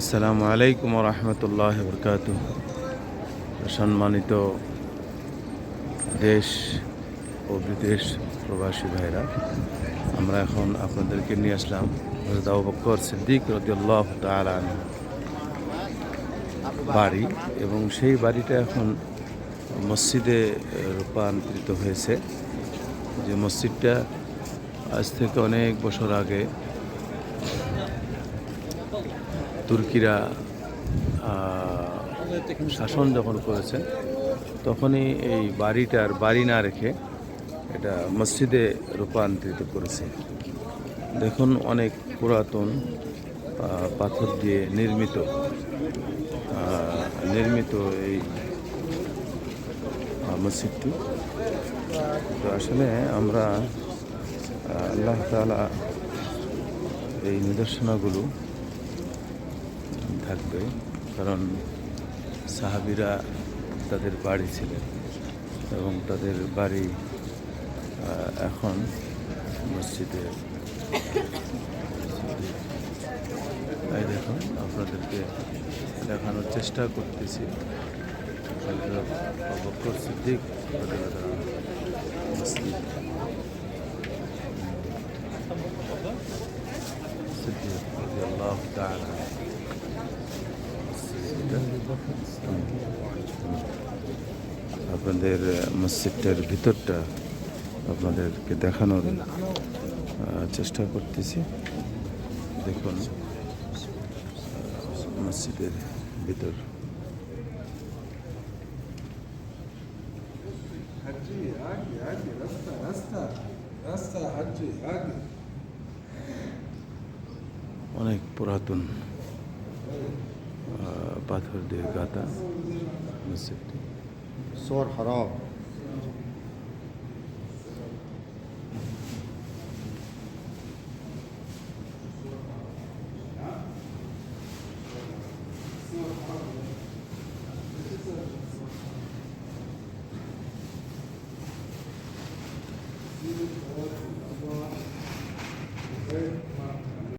আসসালামু আলাইকুম রহমতুল্লাহ বরকাত সম্মানিত দেশ ও বিদেশ প্রবাসী ভাইরা, আমরা এখন আপনাদেরকে নিয়ে আসলাম হযরত আবু বকর সিদ্দিক রদিয়াল্লাহ তাআলা আনহু বাড়ি এবং সেই বাড়িটা এখন মসজিদে রূপান্তরিত হয়েছে। যে মসজিদটা আজ থেকে অনেক বছর আগে তুর্কিরা শাসন যখন করেছে, তখনই এই বাড়িটার বাড়ি না রেখে এটা মসজিদে রূপান্তরিত করেছে। দেখুন অনেক পুরাতন পাথর দিয়ে নির্মিত নির্মিত এই মসজিদটি। তো আসলে আমরা আল্লাহ তালা এই নিদর্শনাগুলো থাকবে, কারণ সাহাবিরা তাদের বাড়ি ছিলেন এবং তাদের বাড়ি এখন মসজিদে এই দেখুন, আপনাদেরকে দেখানোর চেষ্টা করতেছি। বকর সিদ্দিক মসজিদ। সিদ্দিক। রাদিয়াল্লাহু তাআলা আপনাদের মসজিদটার ভিতরটা আপনাদেরকে দেখানোর আহ, চেষ্টা করতেছি দেখুন আহ, মসজিদের ভিতর حجي عادي عادي অনেক পুরাতন পাথর দিয়ে গাঁথা মসজিদটি। সর হরফ